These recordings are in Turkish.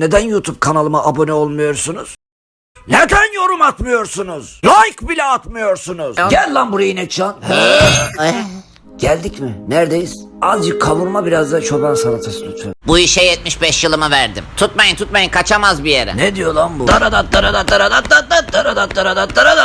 Neden YouTube kanalıma abone olmuyorsunuz? Neden yorum atmıyorsunuz? Like bile atmıyorsunuz. Gel lan buraya inekcan. Geldik mi? Neredeyiz? Azıcık kavurma biraz da çoban salatası lütfen. Bu işe 75 yılımı verdim. Tutmayın tutmayın kaçamaz bir yere. Ne diyor lan bu? Daradat daradat daradat daradat daradat daradat daradat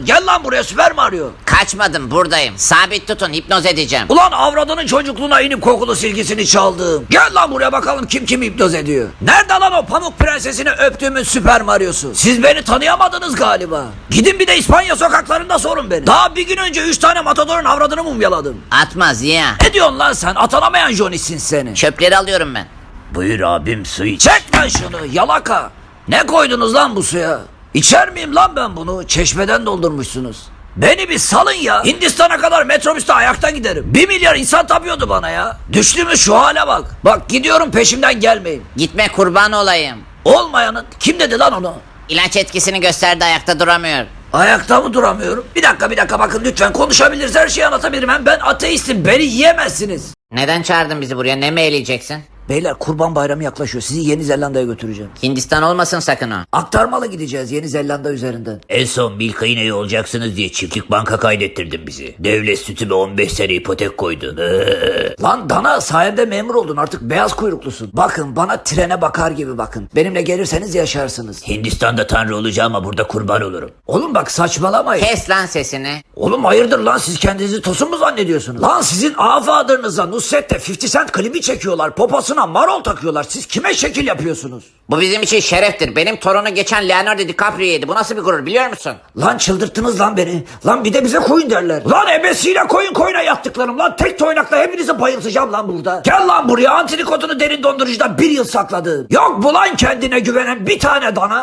daradat. Gel lan buraya Süper Mario. Kaçmadım buradayım. Sabit tutun hipnoz edeceğim. Ulan avradının çocukluğuna inip kokulu silgisini çaldım. Gel lan buraya bakalım kim kim hipnoz ediyor. Nerede lan o pamuk prensesini öptüğümüz Süper Mario'su? Siz beni tanıyamadınız galiba. Gidin bir de İspanya sokaklarında sorun beni. Daha bir gün önce üç tane matadorun avradını mumyaladım. Atma Ziya. Ne diyorsun lan sen? Atanamayan Johnny'sin seni. Çöpleri alıyorum ben. Buyur abim su iç. Çek lan şunu yalaka. Ne koydunuz lan bu suya? İçer miyim lan ben bunu? Çeşmeden doldurmuşsunuz. Beni bir salın ya. Hindistan'a kadar metrobüste ayakta giderim. Bir milyar insan tapıyordu bana ya. Düştüğümüz şu hale bak. Bak gidiyorum peşimden gelmeyin. Gitme kurban olayım. Olmayanın kim dedi lan onu? İlaç etkisini gösterdi ayakta duramıyor. Ayakta mı duramıyorum? Bir dakika bir dakika bakın lütfen konuşabiliriz her şeyi anlatabilirim. Hem ben ateistim beni yiyemezsiniz. Neden çağırdın bizi buraya ne mi eleyeceksin? Beyler kurban bayramı yaklaşıyor. Sizi Yeni Zelanda'ya götüreceğim. Hindistan olmasın sakın o. Aktarmalı gideceğiz Yeni Zelanda üzerinden. En son Milka'yı ne olacaksınız diye çiftlik banka kaydettirdin bizi. Devlet sütüme 15 sene ipotek koydun. Lan Dana sayemde memur oldun artık beyaz kuyruklusun. Bakın bana trene bakar gibi bakın. Benimle gelirseniz yaşarsınız. Hindistan'da tanrı olacağım ama burada kurban olurum. Oğlum bak saçmalamayın. Kes lan sesini. Oğlum hayırdır lan siz kendinizi tosun mu zannediyorsunuz? Lan sizin afadırınıza Nusret'te 50 Cent klibi çekiyorlar. Poposuna marol takıyorlar. Siz kime şekil yapıyorsunuz? Bu bizim için şereftir. Benim torunu geçen Leonardo DiCaprio yedi. Bu nasıl bir gurur biliyor musun? Lan çıldırttınız lan beni. Lan bir de bize koyun derler. Lan ebesiyle koyun koyuna yattıklarım lan. Tek toynakla hepinizi bayıltacağım lan burada. Gel lan buraya antinikotunu derin dondurucuda bir yıl sakladım. Yok bu lan kendine güvenen bir tane dana.